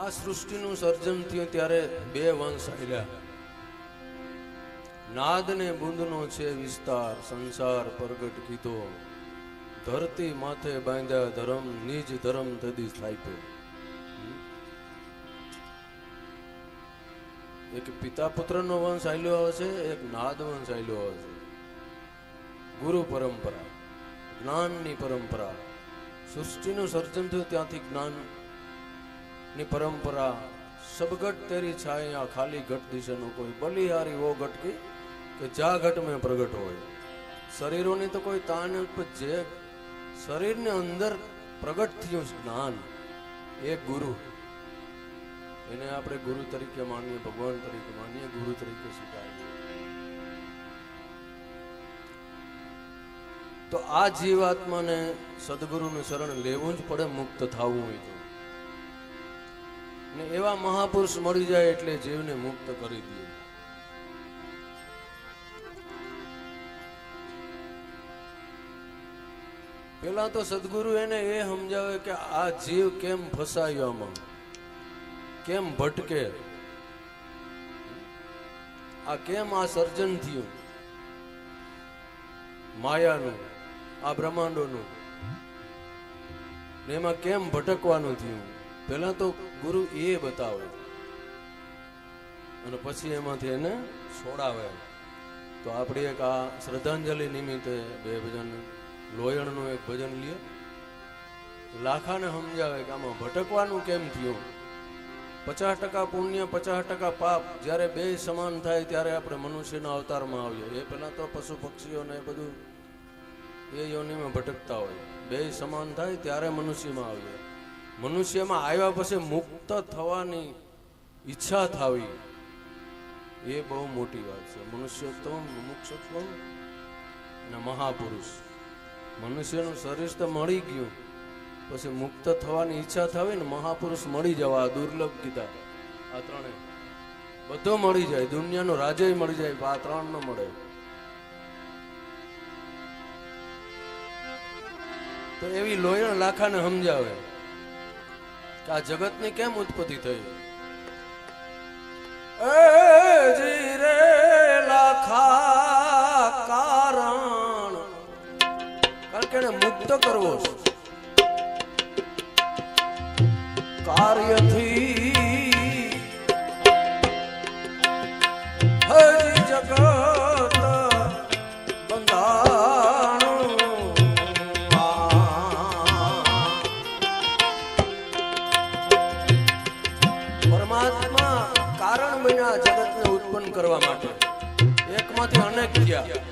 આ સૃષ્ટિનું સર્જન થયું ત્યારે બે વંશ આવ્યા. નાદ ને બુંદનો છે વિસ્તાર, સંસાર પ્રગટ કીધો. ધરતી માથે બાંધ્યા ધર્મ, નિજ ધર્મ તદી સ્થાપ્યો. એક પિતા પુત્રનો વંશ આલ્યો છે, એક નાદ વંશ આવેલો છે. ગુરુ પરંપરા, જ્ઞાનની પરંપરા. સૃષ્ટિનું સર્જન થયું ત્યાંથી જ્ઞાન ની પરંપરા, સબગટ તેરી છાયા ખાલી ઘટ દિશેનો કોઈ બલિહારી વો ઘટકી કે જા ઘટ મેં પ્રગટ હોય. શરીરોની તો કોઈ તાન જે શરીરને અંદર પ્રગટ થયું જ્ઞાન. એ ગુરુ. એને આપણે ગુરુ તરીકે માનીએ, ભગવાન તરીકે માનીએ, ગુરુ તરીકે સ્વીકારીએ. તો આ જીવાત્માને સદગુરુનું શરણ લેવું જ પડે, મુક્ત થવું હોય તો. ને એવા મહાપુરુષ મળી જાય એટલે જીવને મુક્ત કરી દે. પેલા તો સદગુરુ એને એ સમજાવે કે આ જીવ કેમ ફસાયો આમાં કેમ ભટકે? આ કેમ આ સર્જન થયું? માયાનું, આ બ્રહ્માંડોનું. એમાં કેમ ભટકવાનું થયું? પહેલા તો ગુરુ એ બતાવે. અને પછી એમાંથી એને છોડાવે. તો આપણે એક આ શ્રદ્ધાંજલિ નિમિત્તે બે ભજન, લોયણનું એક ભજન લઈએ લાખાને સમજાવે કે આમાં ભટકવાનું કેમ થયું? પચાસ ટકા પુણ્ય, પચાસ ટકા પાપ, જ્યારે બે સમાન થાય ત્યારે આપણે મનુષ્યના અવતારમાં આવીએ. એ પહેલાં તો પશુ પક્ષીઓને એ બધું એ યોનિમાં ભટકતા હોય. બે સમાન થાય ત્યારે મનુષ્યમાં આવીએ. મનુષ્યમાં આવ્યા પછી મુક્ત થવાની ઈચ્છા થવી. એ બહુ મોટી વાત છે. મનુષ્યત્વ મુમુક્ષત્વ ને મહાપુરુષ. મનુષ્યનું શરીર તો મળી ગયું. પછી મુક્ત થવાની ઈચ્છા થવી ને મહાપુરુષ મળી જવા, દુર્લભ કીધા. આ ત્રણે. બધો મળી જાય. દુનિયાનો રાજય મળી જાય. આ ત્રણ ન મળે. તો એવી લોયણ લાખાને સમજાવે. કે આ જગતની કેમ ઉત્પત્તિ થઈ? જી રે લાખા કારણ. મુક્ત કરવો કાર્યથી હરી જગત કરવા માટે. એકમાંથી અનેક થયા